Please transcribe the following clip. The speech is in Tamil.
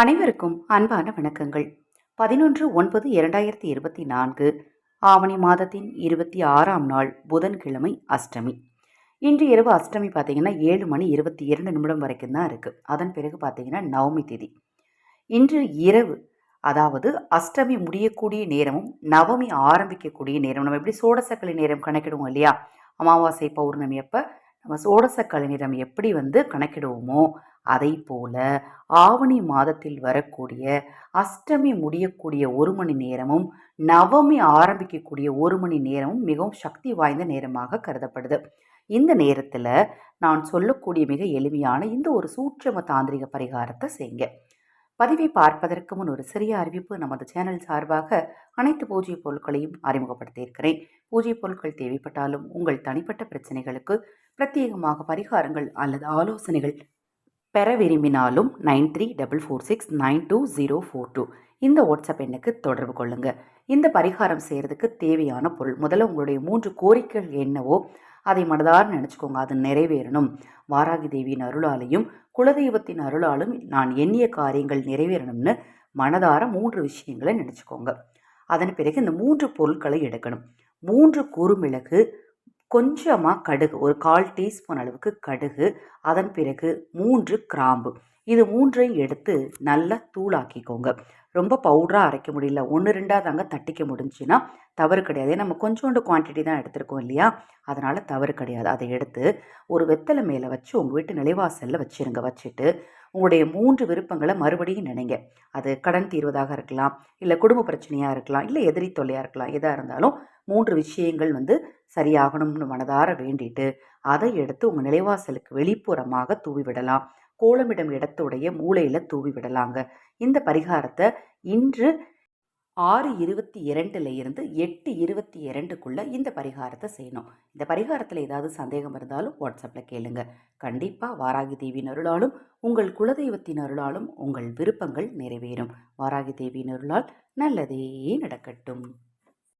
அனைவருக்கும் அன்பான வணக்கங்கள். பதினொன்று ஒன்பது இரண்டாயிரத்தி இருபத்தி நான்கு ஆவணி மாதத்தின் இருபத்தி ஆறாம் நாள் புதன்கிழமை அஷ்டமி. இன்று இரவு அஷ்டமி பார்த்தீங்கன்னா ஏழு மணி இருபத்தி இரண்டு நிமிடம் வரைக்கும் தான் இருக்குது அதன் பிறகு பார்த்தீங்கன்னா நவமி திதி. இன்று இரவு அதாவது அஷ்டமி முடியக்கூடிய நேரமும் நவமி ஆரம்பிக்கக்கூடிய நேரம் நம்ம எப்படி சோடசக்கலை நேரம் கணக்கிடுவோம் இல்லையா? அமாவாசை பௌர்ணமி அப்போ நம்ம சோடசக்கலை நேரம் எப்படி வந்து கணக்கிடுவோமோ அதை போல ஆவணி மாதத்தில் வரக்கூடிய அஷ்டமி முடியக்கூடிய ஒரு மணி நேரமும் நவமி ஆரம்பிக்கக்கூடிய ஒரு மணி நேரமும் மிகவும் சக்தி வாய்ந்த நேரமாக கருதப்படுது. இந்த நேரத்தில் நான் சொல்லக்கூடிய மிக எளிமையான இந்த ஒரு சூட்சம தாந்திரிக பரிகாரத்தை செய்யுங்க பதிவை பார்ப்பதற்கு முன் ஒரு சிறிய அறிவிப்பு நமது சேனல் சார்பாக அனைத்து பூஜ்ய பொருட்களையும் அறிமுகப்படுத்தியிருக்கிறேன். பூஜை பொருட்கள் தேவைப்பட்டாலும் உங்கள் தனிப்பட்ட பிரச்சனைகளுக்கு பிரத்யேகமாக பரிகாரங்கள் அல்லது ஆலோசனைகள் பெற விரும்பினாலும் nine three double four six nine two zero four two இந்த வாட்ஸ்அப் எண்ணுக்கு தொடர்பு கொள்ளுங்கள் இந்த பரிகாரம் செய்கிறதுக்கு தேவையான பொருள் முதல்ல உங்களுடைய மூன்று கோரிக்கைகள் என்னவோ அதை மனதார நினச்சிக்கோங்க. அது நிறைவேறணும். வாராகி தேவியின் அருளாலையும் குலதெய்வத்தின் அருளாலும் நான் எண்ணிய காரியங்கள் நிறைவேறணும்னு மனதார மூன்று விஷயங்களை நினச்சிக்கோங்க. அதன் பிறகு இந்த மூன்று பொருட்களை எடுக்கணும். மூன்று குறுமிளகு கொஞ்சமாக கடுகு ஒரு கால் டீஸ்பூன் அளவுக்கு கடுகு அதன் பிறகு மூன்று கிராம்பு. இது மூன்றையும் எடுத்து நல்லா தூளாக்கிக்கோங்க. ரொம்ப பவுடராக அரைக்க முடியல. ஒன்று ரெண்டாக தாங்க தட்டிக்க முடிஞ்சுன்னா தவறு கிடையாது. நம்ம கொஞ்சோண்டு குவான்டிட்டி தான் எடுத்திருக்கோம் இல்லையா? அதனால் தவறு கிடையாது. அதை எடுத்து ஒரு வெத்தலை மேலே வச்சு உங்கள் வீட்டு நிலைவாசலில் வச்சுருங்க. வச்சுட்டு உங்களுடைய மூன்று விருப்பங்களை மறுபடியும் நினைங்க. அது கடன் தீர்வதாக இருக்கலாம் இல்லை குடும்ப பிரச்சனையாக இருக்கலாம் இல்லை எதிரி தொல்லையாக இருக்கலாம் எதாக இருந்தாலும் மூன்று விஷயங்கள் வந்து சரியாகணும்னு மனதார வேண்டிட்டு அதை எடுத்து உங்கள் நிலைவாசலுக்கு வெளிப்புறமாக தூவி விடலாம். கோலமிடம் இடத்துடைய மூளையில் தூவி விடலாங்க. இந்த பரிகாரத்தை இன்று ஆறு இருபத்தி இரண்டுல இருந்து எட்டு இருபத்தி இரண்டுக்குள்ளே இந்த பரிகாரத்தை செய்யணும். இந்த பரிகாரத்தில் ஏதாவது சந்தேகம் இருந்தாலும் வாட்ஸ்அப்பில் கேளுங்க. கண்டிப்பாக வாராகி தேவியின் அருளாலும் உங்கள் குலதெய்வத்தின் அருளாலும் உங்கள் விருப்பங்கள் நிறைவேறும். வாராகி தேவியின் அருளால் நல்லதே நடக்கட்டும்.